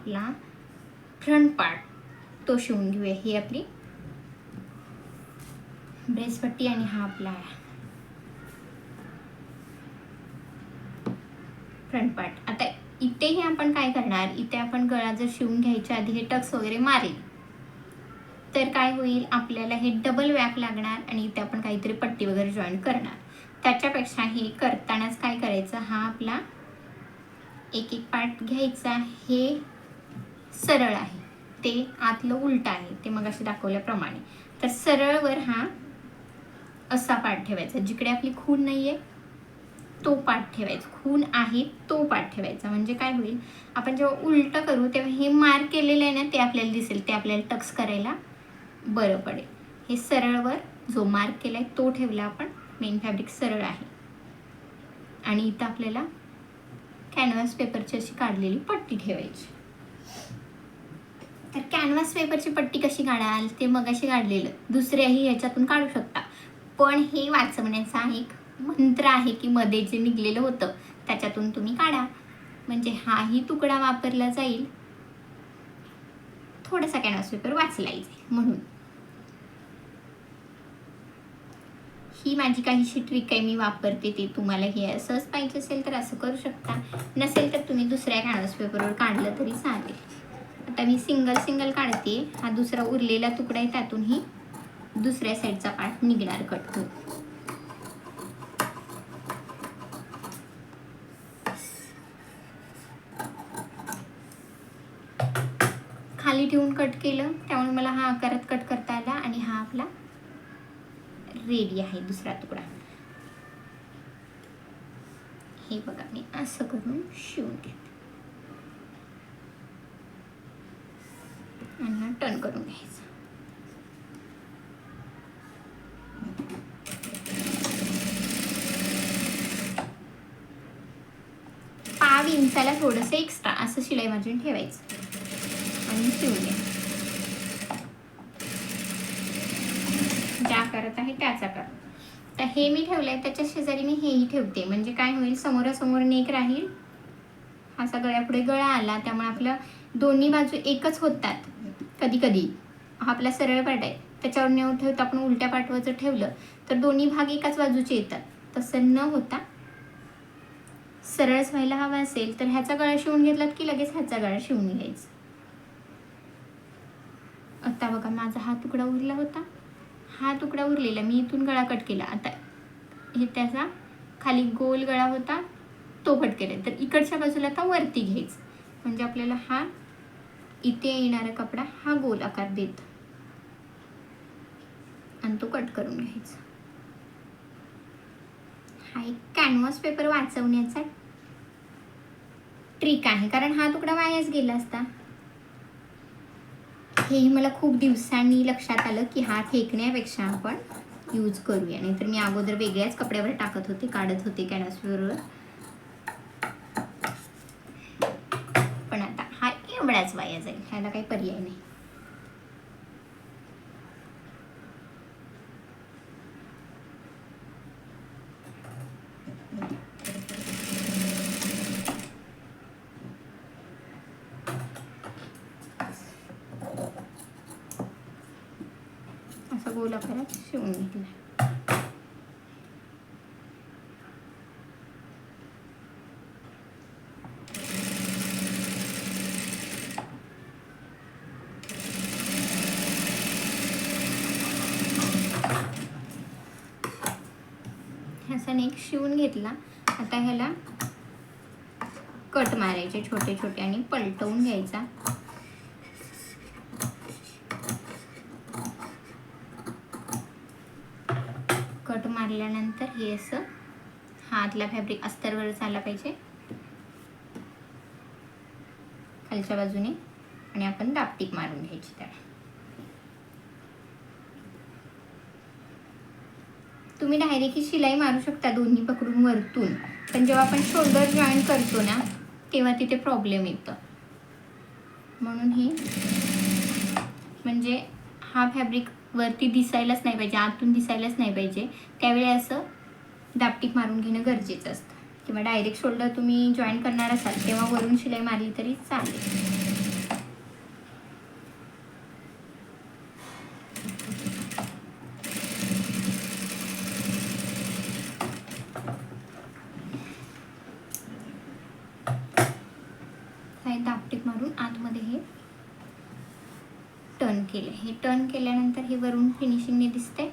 आपला front part तो शिवून घेऊया. ही आपली ब्रेसपट्टी आणि हा आपला फ्रंट पार्ट. आता इथेही आपण काय करणार? इथे आपण गळा जर शिवून घ्यायच्या आधी हे टक्स वगैरे मारेल. तर काय होईल? आपल्याला हे डबल वॅक लागणार आणि इथे आपण काहीतरी पट्टी वगैरे जॉईन करणार. त्याच्यापेक्षा हे करतानाच काय करायचं? हा आपला एक एक पार्ट घ्यायचा. हे सरळ आहे. ते आतलं उलट आहे. ते मग असे दाखवल्याप्रमाणे. तर सरळवर हा असा पाठ ठेवायचा. जिकडे आपली खून नाही आहे तो पाठ ठेवायचा. खून आहे तो पाठ ठेवायचा. म्हणजे काय होईल? आपण जेव्हा उलट करू तेव्हा हे मार्क केलेलं आहे ना ते आपल्याला दिसेल. ते आपल्याला टक्स करायला बरं पडेल. हे सरळवर जो मार्क केला आहे तो ठेवला आपण. मेन फॅब्रिक सरळ आहे. आणि इथं आपल्याला कॅनव्हास पेपरची अशी काढलेली पट्टी ठेवायची. तर कॅनव्हास पेपरची पट्टी कशी काढाल? ते मग अशी काढलेलं. दुसऱ्याही ह्याच्यातून काढू शकता. पण हे वाचवण्याचा एक मंत्र आहे की मध्ये जे निघलेलं होतं त्याच्यातून तुम्ही काढा. म्हणजे हाही तुकडा वापरला जाईल. थोडासा कॅनव्हास पेपर वाचला जाईल म्हणून. ही माझी काहीशी ट्रिक आहे मी वापरते ते. तुम्हाला हे असंच पाहिजे असेल तर असं करू शकता. नसेल तर तुम्ही दुसऱ्या कॅनव्हास पेपरवर काढलं तरी चालेल. आता मी सिंगल सिंगल काढते. हा दुसरा उरलेला तुकडा आहे त्यातूनही दुसऱ्या साईडचा पार्ट निघणार कट होऊन खाली ठेवून कट केलं त्यामुळे मला हा आकारात कट करता आला आणि हा आपला रेडी आहे दुसरा तुकडा. हे बघा मी असं करून शिवून घेते आणि टर्न करून घ्यायचं पाव इंचाला थोडंसं एक्स्ट्रा असं शिलाई मार्जिन ठेवायचं. आणि शिवले ज्या आकारात आहे त्याच आकार तर हे मी ठेवलंय त्याच्या शेजारी मी हेही ठेवते. म्हणजे काय होईल समोरासमोर नेक राहील. असा गळ्यापुढे गळा आला त्यामुळे आपलं दोन्ही बाजू एकच होतात. कधी कधी हा आपला सरळ पाट आहे. त्याच्यावर नेऊन ठेवता आपण उलट्या पाठवर जर ठेवलं तर दोन्ही भाग एकाच बाजूचे येतात. तसं न होता सरळच व्हायला हवा असेल तर ह्याचा गळा शिवून घेतलात की लगेच ह्याचा गळा शिवून घ्यायचा. आता बघा माझा हा तुकडा उरला होता. हा तुकडा उरलेला मी इथून गळा कट केला. आता हे त्याचा खाली गोल गळा होता तो कट केला. तर इकडच्या बाजूला आता वरती घ्यायचं. म्हणजे आपल्याला हा इथे येणारा कपडा हा गोल आकार देत. आणि तो कट करून घ्यायचा. हा एक कॅनव्हास पेपर वाचवण्याचा ट्रिक आहे. कारण हा तुकडा वायाच गेला असता. हेही मला खूप दिवसांनी लक्षात आलं की हा फेकण्यापेक्षा आपण यूज करूया. नाहीतर मी अगोदर वेगळ्याच कपड्यावर टाकत होते काढत होते कॅनव्हास पेपरवर पण आता हा एवढाच वाया जाईल ह्याला काही पर्याय नाही असं गोला करत शिवून घेतला ह्याचा नेक शिवून घेतला. आता ह्याला कट मारायचे छोटे छोटे आणि पलटवून घ्यायचा. कट मारल्यानंतर हे असं हातला फॅब्रिक अस्तरवरच आला पाहिजे. खालच्या बाजूने आणि आपण दापटीक मारून घ्यायची त्याला. तुम्ही डायरेक्टली शिलाई मारू शकता दोन्ही पकडून वरतून. पण जेव्हा आपण शोल्डर जॉईन करतो ना तेव्हा तिथे प्रॉब्लेम येतं. म्हणून हे म्हणजे हा फॅब्रिक वरती दिसायलाच नाही पाहिजे आतून दिसायलाच नाही पाहिजे. त्यावेळी असं दापटीक मारून घेणं गरजेचं असतं. किंवा डायरेक्ट शोल्डर तुम्ही जॉईन करणार असाल तेव्हा वरून शिलाई मारली तरी चालेल हे दापटीक मारून आतमध्ये हे टर्न केलं. हे टर्न केल्यानंतर हे वरून फिनिशिंगने दिसते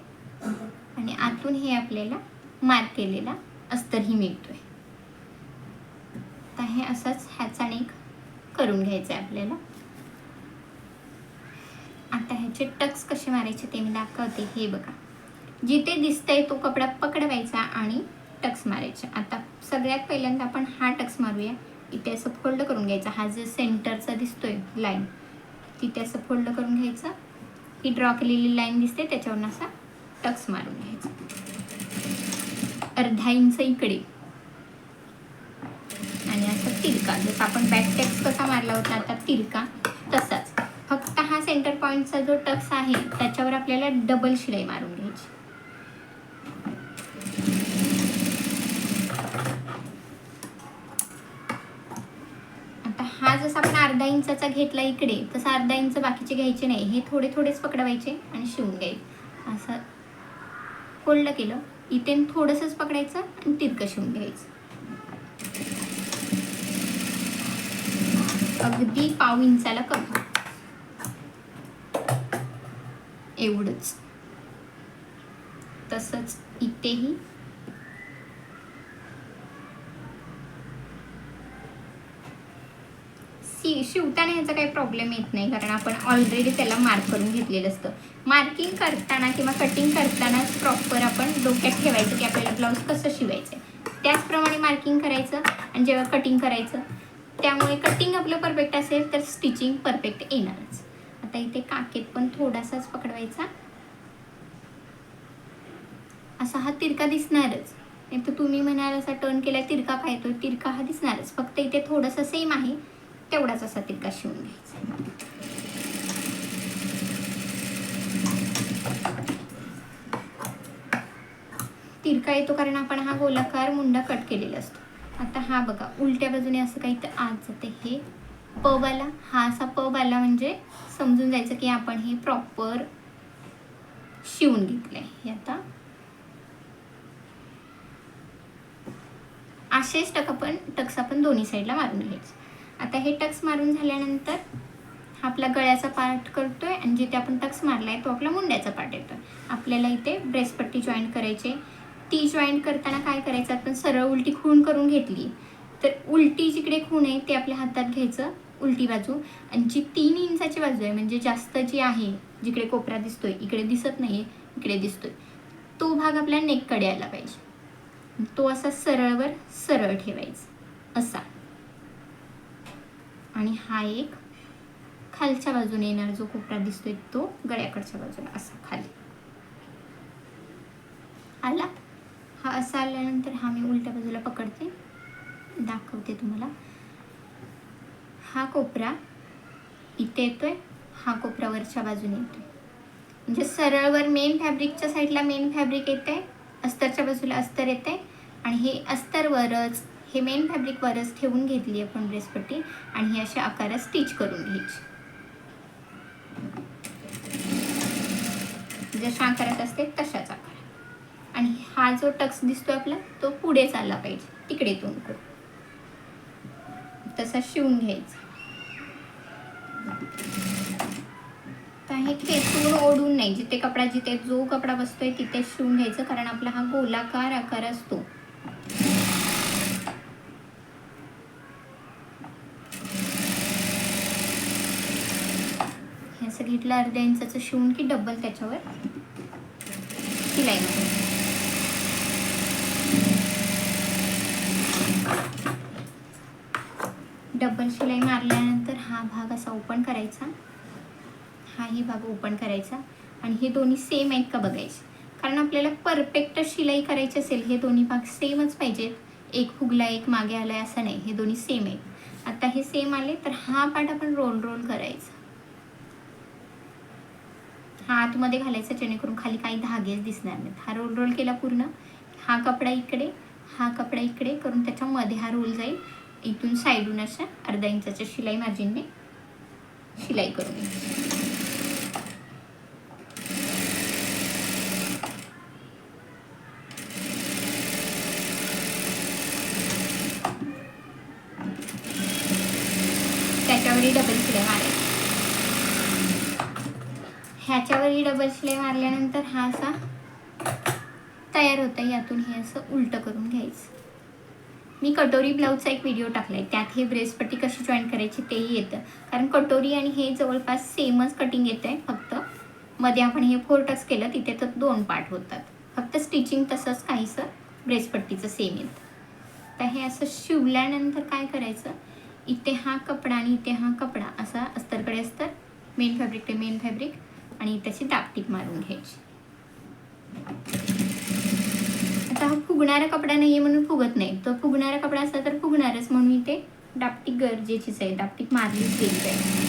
आणि आतून हे आपल्याला मार्क केलेला अस्तरही मिळतोय. तर हे असंच ह्याचा एक करून घ्यायचं आहे आपल्याला. आता ह्याचे टक्स कसे मारायचे ते मी दाखवते. हे बघा. जिथे दिसतंय तो कपडा पकडवायचा आणि टक्स मारायचा. आता सगळ्यात पहिल्यांदा आपण हा टक्स मारूया. इथे असं फोल्ड करून घ्यायचा. हा जो सेंटरचा दिसतोय लाईन तिथे असं फोल्ड करून घ्यायचं. ही ड्रॉ केलेली लाईन दिसते त्याच्यावरून असा टक्स मारून घ्यायचा. अर्धा इंच इकडे. आणि असं तिरका जसं आपण बॅक टॅक्स कसा मारला होता आता तिरका तसाच. फक्त हा सेंटर पॉईंटचा जो टक्स आहे त्याच्यावर आपल्याला डबल शिलाई मारून घ्यायची आता हा जसा आपण अर्धा इंचाचा घेतला इकडे तसा अर्धा इंच बाकीचे घ्यायचे नाही. हे थोडे थोडेच पकडवायचे आणि शिवून घ्यायचे. असं फोल्ड केलं. इथे थोडंसंच पकडायचं आणि तिरकं शिवून घ्यायचं. अगदी पाव इंचाला कमी एवढंच. तसंच इथेही की शिवताना ह्याचा काही प्रॉब्लेम येत नाही. कारण आपण ऑलरेडी त्याला मार्क करून घेतलेलं असतं. मार्किंग करताना किंवा कटिंग करतानाच प्रॉपर आपण डोक्यात ठेवायचं की आपल्याला ब्लाऊज कसं शिवायचं आहे. त्याचप्रमाणे मार्किंग करायचं आणि जेव्हा कटिंग करायचं त्यामुळे कटिंग आपलं परफेक्ट असेल तर स्टिचिंग परफेक्ट येणारच. आता इथे काकेत पण थोडासाच पकडवायचा. असा हा तिरका दिसणारच. नाही तर तुम्ही म्हणाल असा टर्न केला तिरका पाहतो तिरका हा दिसणारच. फक्त इथे थोडंसं सेम आहे. तेवढाच असा तिरका शिवून घ्यायचा. तिरका येतो कारण आपण हा गोलाकार मुंडा कट केलेला असतो. आता हा बघा उलट्या बाजूने असं काही तर आज जाते हे. पवाला आला हा असा पवाला आला म्हणजे समजून जायचं की आपण हे प्रॉपर शिवून घेतलंय. हे आता असेच टक आपण टक्स आपण दोन्ही साईडला मारून घ्यायचं. आता हे टक्स मारून झाल्यानंतर आपला गळ्याचा पार्ट करतोय आणि जिथे आपण टक्स मारला आहे तो आपला मुंड्याचा पार्ट येतोय. आपल्याला इथे ब्रेसपट्टी जॉईंट करायची. ती जॉईंट करताना काय करायचं? आपण सरळ उलटी खूण करून घेतली. तर उलटी जिकडे खूण आहे ते आपल्या हातात घ्यायचं. उलटी बाजू. आणि जी तीन इंचाची बाजू आहे म्हणजे जास्त जी आहे जिकडे कोपरा दिसतोय इकडे दिसत नाही इकडे दिसतोय. तो भाग आपल्या नेककडे आला पाहिजे. तो असा सरळवर सरळ ठेवायचा. असा. आणि हा एक खालच्या बाजूने येणार जो कोपरा दिसतोय तो गळ्याकडच्या बाजूला असा खाली. आला. हा असा आल्यानंतर हा मी उलट्या बाजूला पकडते. दाखवते तुम्हाला. हा कोपरा इथे येतोय हा कोपरा वरच्या बाजूने येतोय. म्हणजे सरळवर मेन फॅब्रिकच्या साईडला मेन फॅब्रिक येते अस्तरच्या बाजूला अस्तर येते आणि हे अस्तरवरच हे मेन फॅब्रिकवरच ठेवून घेतली आपण ड्रेसपट्टी आणि ही अशा आकारात स्टिच करून घ्यायची. जशा आकारात असते तशाच आकारात. आणि हा जो टक्स दिसतो आपला तो पुढे चालला पाहिजे. तिकडे तोंड करून. तसा शिवून घ्यायचा. तर हे खेचून ओढून नाही जिथे कपडा जिथे जो कपडा बसतोय तिथे शिवून घ्यायचं कारण आपला हा गोलाकार आकार असतो हे असं घेतलं अर्ध्या इंचाचं शिवून की डबल त्याच्यावर? शिलाई डबल शिलाई मारल्यानंतर हा भाग असा ओपन करायचा. हाही भाग ओपन करायचा. आणि हे दोन्ही सेम आहेत का बघायचे? कारण आपल्याला परफेक्ट शिलाई करायची असेल हे दोन्ही भाग सेमच पाहिजेत. एक फुगला एक मागे आलाय असं नाही. हे दोन्ही सेम आहेत. आता हे सेम आले तर हा पार्ट आपण रोल रोल करायचा. हा आतमध्ये घालायचा जेणेकरून खाली काही धागेच दिसणार नाहीत. हा रोल रोल केला पूर्ण. हा कपडा इकडे हा कपडा इकडे करून त्याच्यामध्ये हा रोल जाईल. इथून साईडून अशा अर्धा इंचाच्या शिलाई मार्जिनने शिलाई करून घ्यायची. त्याच्यावरही डबल शिलाई मारायची ह्याच्यावरही डबल मारल्यानंतर हा असा तयार होतं यातून हे असं उलटं करून घ्यायचं. मी कटोरी ब्लाऊजचा एक व्हिडिओ टाकलाय. त्यात हे ब्रेसपट्टी कशी जॉईन करायची तेही येतं. कारण कटोरी आणि हे जवळपास सेमच कटिंग येतं आहे फक्त मध्ये आपण हे फोर टक्स केलं तिथे तर दोन पार्ट होतात. फक्त स्टिचिंग तसंच काहीसं ब्रेसपट्टीचं सेम येतं. तर हे असं शिवल्यानंतर काय करायचं? इथे हा कपडा आणि इथे हा कपडा असा अस्तरकडे अस्तर मेन फॅब्रिक ते मेन फॅब्रिक आणि त्याची दापटीक मारून घ्यायची. आता हा फुगणारा कपडा नाही आहे म्हणून फुगत नाही. तो फुगणारा कपडा असला तर फुगणारच म्हणून इथे दापटीक गरजेचीच आहे. दापटीक मारलीच गेली पाहिजे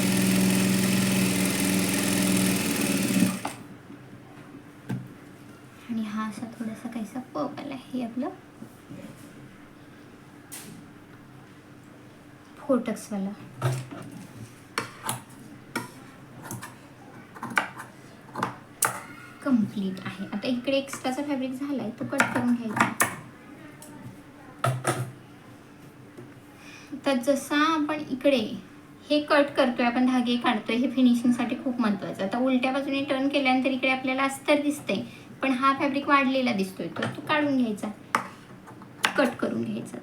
आणि हा असा थोडासा काहीसा पप आला हे आपलं फोटक्सवाला कंप्लीट आहे. आता इकडे एक्स्ट्राचा फॅब्रिक झाला आहे तो कट करून घ्यायचा. तर जसा आपण इकडे हे कट करतोय आपण धागे काढतोय हे फिनिशिंगसाठी खूप महत्त्वाचं. आता उलट्या बाजूने टर्न केल्यानंतर इकडे आपल्याला अस्तर दिसतंय पण हा फॅब्रिक वाढलेला दिसतोय तर तो काढून घ्यायचा. कट करून घ्यायचा.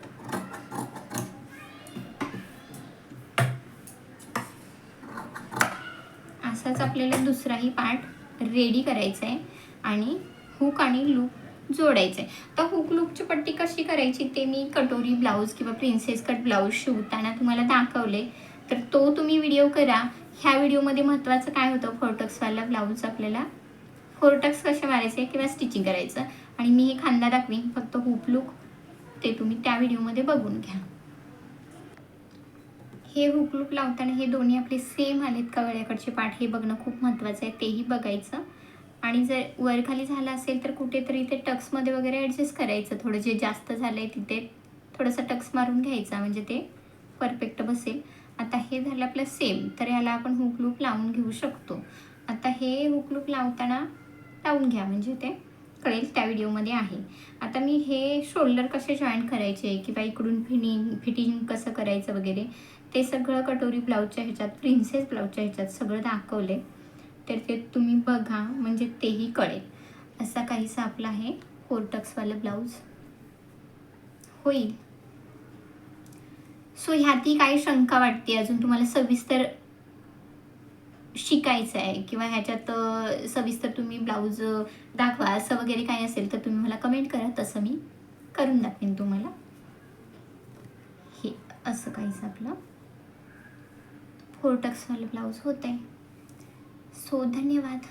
असाच आपल्याला दुसराही पार्ट रेडी करायचा आहे आणि हुक आणि लूप जोडायचं. आहे तर हुक लूपची पट्टी कशी करायची? ते मी कटोरी ब्लाऊज किंवा प्रिन्सेस कट ब्लाऊज शिवताना तुम्हाला दाखवले. तर तो तुम्ही व्हिडिओ करा. ह्या व्हिडिओमध्ये महत्त्वाचं काय होतं? फोरटक्सवाला ब्लाऊज आपल्याला फोरटक्स कसे मारायचे किंवा स्टिचिंग करायचं. आणि मी हे खांदा दाखवीन. फक्त हुक लूक ते तुम्ही त्या व्हिडिओमध्ये बघून घ्या. हे हुक लूप लावताना हे दोन्ही आपले सेम आलेत का? गळ्याकडचे पाठ हे बघणं खूप महत्त्वाचं आहे. तेही बघायचं. आणि जर वरखाली झालं असेल तर कुठेतरी ते टक्समध्ये वगैरे ॲडजस्ट करायचं. थोडं जे जास्त झालं आहे तिथे थोडंसं टक्स मारून घ्यायचा म्हणजे ते परफेक्ट बसेल. आता हे झालं आपलं सेम तर ह्याला आपण हुक लूप लावून घेऊ शकतो. आता हे हुक लूप लावताना लावून घ्या म्हणजे ते कळेल त्या व्हिडिओमध्ये आहे. आता मी हे शोल्डर कसे जॉईन करायचे किंवा इकडून फिनिंग फिटिंग कसं करायचं वगैरे ते सगळं कटोरी ब्लाऊजच्या ह्याच्यात प्रिन्सेस ब्लाऊजच्या ह्याच्यात सगळं दाखवले तर ते तुम्ही बघा म्हणजे तेही कळेल. असा काहीसा आपला आहे कोर्टक्सवालं ब्लाऊज. होईल. सो ह्यातही काही शंका वाटते. अजून तुम्हाला सविस्तर शिकायचं आहे किंवा ह्याच्यात सविस्तर तुम्ही ब्लाऊज दाखवा असं वगैरे काही असेल तर तुम्ही मला कमेंट करा. तसं मी करून दाखवेन तुम्हाला. हे असं काहीच आपलं फोर टक्सवालं ब्लाऊज होत आहे सो धन्यवाद.